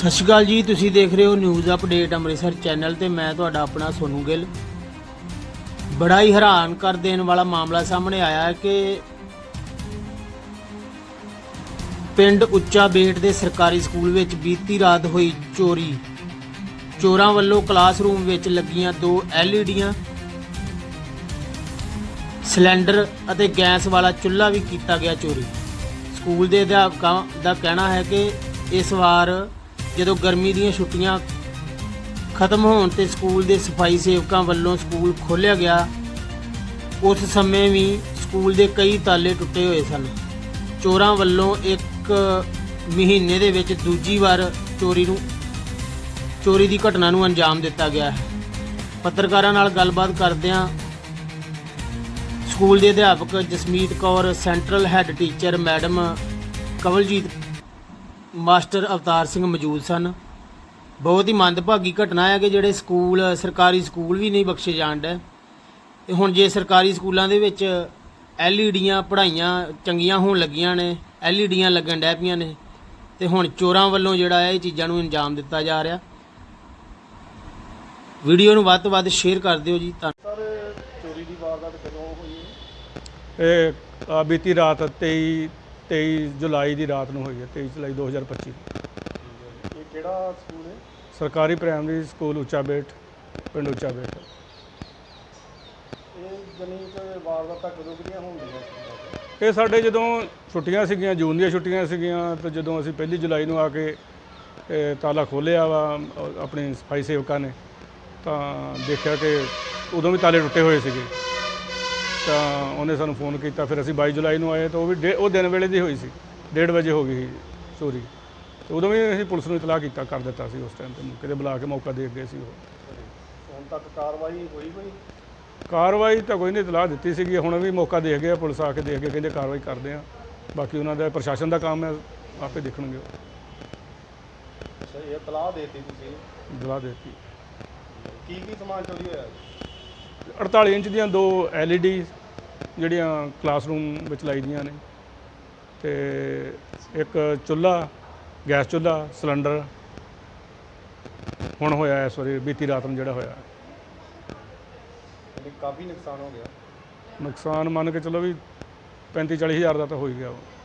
ਸਤਿ ਸ਼੍ਰੀ ਅਕਾਲ ਜੀ, ਤੁਸੀਂ ਦੇਖ ਰਹੇ ਹੋ ਨਿਊਜ਼ ਅਪਡੇਟ ਅੰਮ੍ਰਿਤਸਰ ਚੈਨਲ ਤੇ ਮੈਂ ਤੁਹਾਡਾ ਆਪਣਾ ਸੋਨੂ ਗਿੱਲ। ਬੜਾ ਹੀ ਹੈਰਾਨ ਕਰ ਦੇਣ ਵਾਲਾ ਮਾਮਲਾ ਸਾਹਮਣੇ ਆਇਆ ਹੈ ਕਿ ਪਿੰਡ ਉੱਚਾ ਬੇਟ ਦੇ ਸਰਕਾਰੀ ਸਕੂਲ ਵਿੱਚ ਬੀਤੀ ਰਾਤ ਹੋਈ ਚੋਰੀ। ਚੋਰਾਂ ਵੱਲੋਂ ਕਲਾਸਰੂਮ ਵਿੱਚ ਲੱਗੀਆਂ ਦੋ ਐਲਈਡੀਆਂ, ਸਿਲੰਡਰ ਅਤੇ ਗੈਸ ਵਾਲਾ ਚੁੱਲ੍ਹਾ ਵੀ ਕੀਤਾ ਗਿਆ ਚੋਰੀ। ਸਕੂਲ ਦੇ ਅਧਿਆਪਕਾਂ ਦਾ ਕਹਿਣਾ ਹੈ ਕਿ ਇਸ ਵਾਰ ਜਦੋਂ ਗਰਮੀ ਦੀਆਂ ਛੁੱਟੀਆਂ ਖਤਮ ਹੋਣ ਤੇ ਸਕੂਲ ਦੇ ਸਫ਼ਾਈ ਸੇਵਕਾਂ ਵੱਲੋਂ ਸਕੂਲ ਖੋਲ੍ਹਿਆ ਗਿਆ, ਉਸ ਸਮੇਂ ਵੀ ਸਕੂਲ ਦੇ ਕਈ ਤਾਲੇ ਟੁੱਟੇ ਹੋਏ ਸਨ। ਚੋਰਾਂ ਵੱਲੋਂ ਇੱਕ ਮਹੀਨੇ ਦੇ ਵਿੱਚ ਦੂਜੀ ਵਾਰ ਚੋਰੀ ਨੂੰ, ਚੋਰੀ ਦੀ ਘਟਨਾ ਨੂੰ ਅੰਜਾਮ ਦਿੱਤਾ ਗਿਆ ਹੈ। ਪੱਤਰਕਾਰਾਂ ਨਾਲ ਗੱਲਬਾਤ ਕਰਦਿਆਂ ਸਕੂਲ ਦੇ ਅਧਿਆਪਕ Jasmeet Kaur, central head teacher madam Kawaljit master Avtar Singh ਮੌਜੂਦ ਸਨ। ਬਹੁਤ ਹੀ ਮੰਦਭਾਗੀ ਘਟਨਾ ਹੈ ਕਿ ਜਿਹੜੇ ਸਕੂਲ ਸਰਕਾਰੀ ਸਕੂਲ ਵੀ ਨਹੀਂ ਬਖਸ਼ੇ ਜਾਣ ਡੇ ਤੇ ਹੁਣ ਜੇ ਸਰਕਾਰੀ ਸਕੂਲਾਂ ਦੇ ਵਿੱਚ ਐਲਈਡੀਆਂ ਪੜ੍ਹਾਈਆਂ ਚੰਗੀਆਂ ਹੋਣ ਲੱਗੀਆਂ ਨੇ ਐਲਈਡੀਆਂ ਲੱਗਣ ਡੈ ਪਈਆਂ ਨੇ ਤੇ ਹੁਣ ਚੋਰਾਂ ਵੱਲੋਂ ਜਿਹੜਾ ਹੈ ਇਹ ਚੀਜ਼ਾਂ ਨੂੰ ਅੰਜਾਮ ਦਿੱਤਾ ਜਾ ਰਿਹਾ। ਵੀਡੀਓ ਨੂੰ ਵੱਧ ਤੋਂ ਵੱਧ ਸ਼ੇਅਰ ਕਰ ਦਿਓ ਜੀ। ਧੰਨ ਸਰ ਚੋਰੀ ਦੀ ਵਾਰਦਾਤ ਕਦੋਂ ਹੋਈ ਹੈ? ਇਹ ਬੀਤੀ ਰਾਤ 23 23 ਜੁਲਾਈ ਦੀ ਰਾਤ ਨੂੰ ਹੋਈ ਹੈ 23 ਜੁਲਾਈ 2025 ਇਹ ਕਿਹੜਾ ਸਕੂਲ ਹੈ? ਸਰਕਾਰੀ ਪ੍ਰਾਇਮਰੀ ਸਕੂਲ ਉੱਚਾ ਬੇਟ ਪਿੰਡ ਉੱਚਾ ਬੇਟ ਇਹ ਜਨੀ ਕਿ ਵਾਰਦਾਤਾਂ ਕਦੋਂ ਕਿਹੜੀਆਂ ਹੁੰਦੀਆਂ ਸੀ? ਇਹ ਸਾਡੇ ਜਦੋਂ ਛੁੱਟੀਆਂ ਸੀਗੀਆਂ ਜੂਨ ਦੀਆਂ ਛੁੱਟੀਆਂ ਸੀਗੀਆਂ ਤੇ ਜਦੋਂ ਅਸੀਂ ਪਹਿਲੀ ਜੁਲਾਈ ਨੂੰ ਆ ਕੇ ਇਹ ਤਾਲਾ ਖੋਲ੍ਹਿਆ ਵਾ ਅ, ਆਪਣੀ ਸਫ਼ਾਈ ਸੇਵਕਾਂ ਨੇ ਤਾਂ ਦੇਖਿਆ ਕਿ ਉਦੋਂ ਵੀ ਤਾਲੇ ਟੁੱਟੇ ਹੋਏ ਸੀਗੇ। ਤਾਂ ਉਹਨੇ ਸਾਨੂੰ ਫੋਨ ਕੀਤਾ ਫਿਰ ਅਸੀਂ 22 ਜੁਲਾਈ ਨੂੰ ਆਏ ਤਾਂ ਉਹ ਵੀ ਡੇ- ਉਹ ਦਿਨ ਵੇਲੇ ਦੀ ਹੋਈ ਸੀ। 1:30 ਵਜੇ ਹੋ ਗਈ ਸੀ ਚੋਰੀ। ਤੇ ਉਦੋਂ ਵੀ ਅਸੀਂ ਪੁਲਿਸ ਨੂੰ ਇਤਲਾਹ ਕੀਤਾ ਕਰ ਦਿੱਤਾ ਸੀ ਉਸ ਟਾਈਮ ਤੇ ਮੌਕੇ ਤੇ ਬੁਲਾ ਕੇ ਮੌਕਾ ਦੇ ਗਏ ਸੀ ਉਹ। ਹੁਣ ਤੱਕ ਕਾਰਵਾਈ ਹੋਈ ਕੋਈ? ਕਾਰਵਾਈ ਤਾਂ ਕੋਈ ਨਹੀਂ ਇਤਲਾਹ ਦਿੱਤੀ ਸੀਗੀ। ਹੁਣ ਵੀ ਮੌਕਾ ਦੇ ਗਏ ਆ, ਪੁਲਿਸ ਆ ਕੇ ਦੇਖ ਕੇ ਕਹਿੰਦੇ ਕਾਰਵਾਈ ਕਰਦੇ ਆ। ਬਾਕੀ ਉਹਨਾਂ ਦਾ ਪ੍ਰਸ਼ਾਸਨ ਦਾ ਕੰਮ ਹੈ ਆਪੇ ਦੇਖਣਗੇ ਉਹ। ਅੱਛਾ ਇਹ ਤਲਾਹ ਦੇਤੀ ਤੁਸੀਂ? ਇਤਲਾਹ ਦੇਤੀ। ਕੀ ਕੀ ਸਮਾਨ ਚੋਰੀ ਹੋਇਆ? 48 ਇੰਚ ਦੀਆਂ ਦੋ LED ਜਿਹੜੀਆਂ ਕਲਾਸਰੂਮ ਵਿੱਚ ਲਾਈ ਦੀਆਂ ਨੇ ਤੇ ਇੱਕ ਚੁੱਲ੍ਹਾ ਗੈਸ ਚੁੱਲ੍ਹਾ ਸਿਲੰਡਰ ਹੁਣ ਹੋਇਆ ਇਸ ਵਾਰੀ ਬੀਤੀ ਰਾਤ ਨੂੰ ਜਿਹੜਾ ਹੋਇਆ। ਕਾਫੀ ਨੁਕਸਾਨ ਹੋ ਗਿਆ। ਨੁਕਸਾਨ ਮੰਨ ਕੇ ਚੱਲੋ ਵੀ 35 40 ਹਜ਼ਾਰ ਦਾ ਤਾਂ ਹੋ ਹੀ ਗਿਆ ਵਾ।